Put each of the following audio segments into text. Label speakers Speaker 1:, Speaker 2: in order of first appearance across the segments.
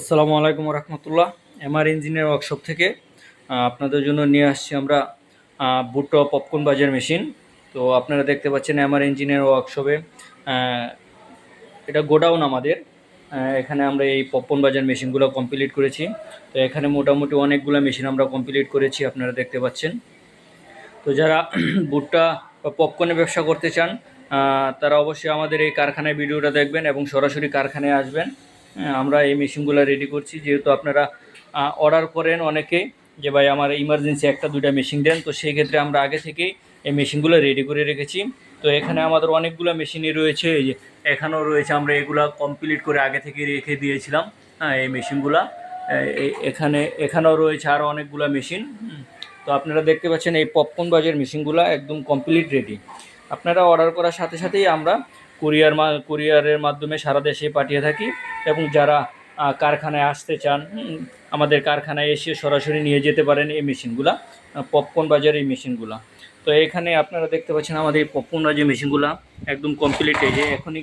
Speaker 1: আসসালামু আলাইকুম রহমতুল্লাহ MR engineer workshop থেকে আপনাদের জন্য নিয়ে আসছি আমরা ভুট্টো পপকর্ন বাজার মেশিন। তো আপনারা দেখতে পাচ্ছেন এমআর ইঞ্জিনিয়ার ওয়ার্কশপে এটা গোডাউন আমাদের এখানে আমরা এই পপকর্ন বাজার মেশিনগুলো কমপ্লিট করেছি। তো এখানে মোটামুটি অনেকগুলো মেশিন আমরা কমপ্লিট করেছি, আপনারা দেখতে পাচ্ছেন। তো যারা বুটটা বা পপকর্নের ব্যবসা করতে চান তারা অবশ্যই আমাদের এই কারখানায় ভিডিওটা দেখবেন এবং সরাসরি কারখানায় আসবেন। আমরা এই মেশিনগুলো রেডি করছি। যেহেতু আপনারা অর্ডার করেন অনেকে যে, ভাই, আমার ইমার্জেন্সি একটা, দুইটা মেশিন দেন। তো সেই ক্ষেত্রে আমরা আগে থেকেই এই মেশিনগুলো রেডি করে রেখেছি। তো এখানে আমাদের অনেকগুলো মেশিনই রয়েছে। এই যে, এখানেও রয়েছে। আমরা এগুলা কমপ্লিট করে আগে থেকে রেখে দিয়েছিলাম হ্যাঁ এই মেশিনগুলা এখানে, এখানেও রয়েছে আরও অনেকগুলো মেশিন তো আপনারা দেখতে পাচ্ছেন এই পপকর্ন বাজার মেশিনগুলো একদম কমপ্লিট রেডি আপনারা অর্ডার করার সাথে সাথেই আমরা কুরিয়ার মা কুরিয়ারের মাধ্যমে সারা দেশে পাঠিয়ে থাকি। এবং যারা কারখানায় আসতে চান আমাদের কারখানায় এসে সরাসরি নিয়ে যেতে পারেন এই মেশিনগুলা পপকর্ন বাজার এই মেশিনগুলা। তো এখানে আপনারা দেখতে পাচ্ছেন আমাদের এই পপকর্ন বাজার মেশিনগুলো, একদম কমপ্লিট এই যে এখনই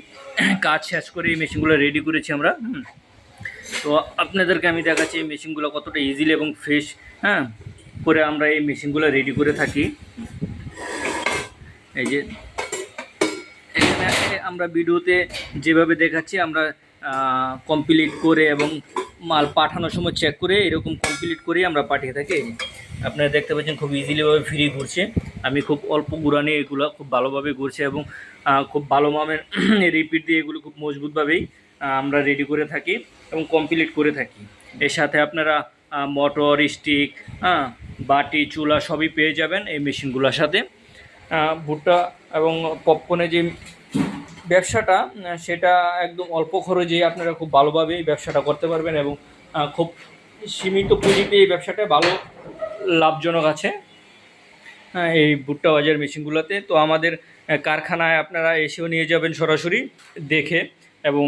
Speaker 1: কাজ শেষ করে এই মেশিনগুলো রেডি করেছি আমরা তো আপনাদেরকে আমি দেখাচ্ছি এই মেশিনগুলো কতটা ইজিলি এবং ফ্রেশ হ্যাঁ করে আমরা এই মেশিনগুলো রেডি করে থাকি। এই যে, এখানে আমরা ভিডিওতে যেভাবে দেখাচ্ছি, আমরা কমপ্লিট করে এবং মাল পাঠানোর সময় চেক করে এরকম কমপ্লিট করেই আমরা পাঠিয়ে থাকি। আপনারা দেখতে পাচ্ছেন খুব ইজিলিভাবে ফ্রি ঘুরছে। আমি খুব অল্প গুড়ানে এগুলো খুব ভালোভাবে ঘুরছে এবং খুব ভালো মামের রিপিট দিয়ে এগুলো খুব মজবুতভাবেই আমরা রেডি করে থাকি এবং কমপ্লিট করে থাকি। এর সাথে আপনারা মোটর স্টিক হ্যাঁ বাটি, চুলা সবই পেয়ে যাবেন এই মেশিনগুলোর সাথে। ভুট্টা এবং পপকর্নে যে ব্যবসাটা সেটা একদম অল্প খরচে আপনারা খুব ভালোভাবে এই ব্যবসাটা করতে পারবেন এবং খুব সীমিত পুঁজিতে এই ব্যবসাটা ভালো লাভজনক আছে এই ভুট্টা বাজার মেশিনগুলোতে। তো আমাদের কারখানায় আপনারা এসেও নিয়ে যাবেন সরাসরি দেখে এবং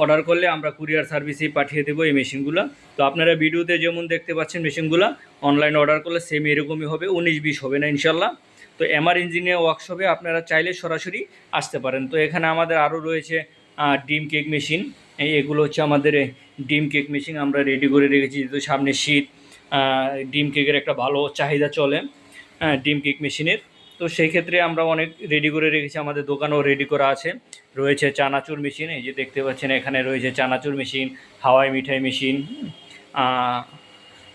Speaker 1: অর্ডার করলে আমরা কুরিয়ার সার্ভিসেই পাঠিয়ে দেবো এই মেশিনগুলো। তো আপনারা ভিডিওতে যেমন দেখতে পাচ্ছেন মেশিনগুলো, অনলাইন অর্ডার করলে সেম এরকমই হবে, উনিশ বিশ হবে না ইনশাল্লাহ। তো এমআর ইঞ্জিনিয়ার ওয়ার্কশপে আপনারা চাইলে সরাসরি আসতে পারেন। তো এখানে আমাদের আরও রয়েছে ডিম কেক মেশিন। এগুলো হচ্ছে আমাদের ডিম কেক মেশিন, আমরা রেডি করে রেখেছি। যেহেতু সামনে শীত ডিম কেকের একটা ভালো চাহিদা চলে ডিম কেক মেশিনের। তো সেই ক্ষেত্রে আমরা অনেক রেডি করে রেখেছি। আমাদের দোকানেও রেডি করা আছে। রয়েছে চানাচুর মেশিন, এই যে দেখতে পাচ্ছেন এখানে রয়েছে চানাচুর মেশিন, হাওয়াই মিঠাই মেশিন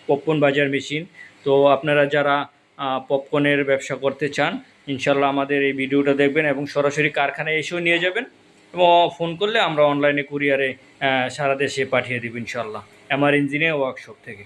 Speaker 1: পপকর্ন বাজার মেশিন। তো আপনারা যারা পপকর্নের ব্যবসা করতে চান ইনশাল্লাহ আমাদের এই ভিডিওটা দেখবেন এবং সরাসরি কারখানায় এসেও নিয়ে যাবেন এবং ফোন করলে আমরা অনলাইনে কুরিয়ারে সারা দেশে পাঠিয়ে দেব ইনশাল্লাহ আমার ইঞ্জিনিয়ার ওয়ার্কশপ থেকে।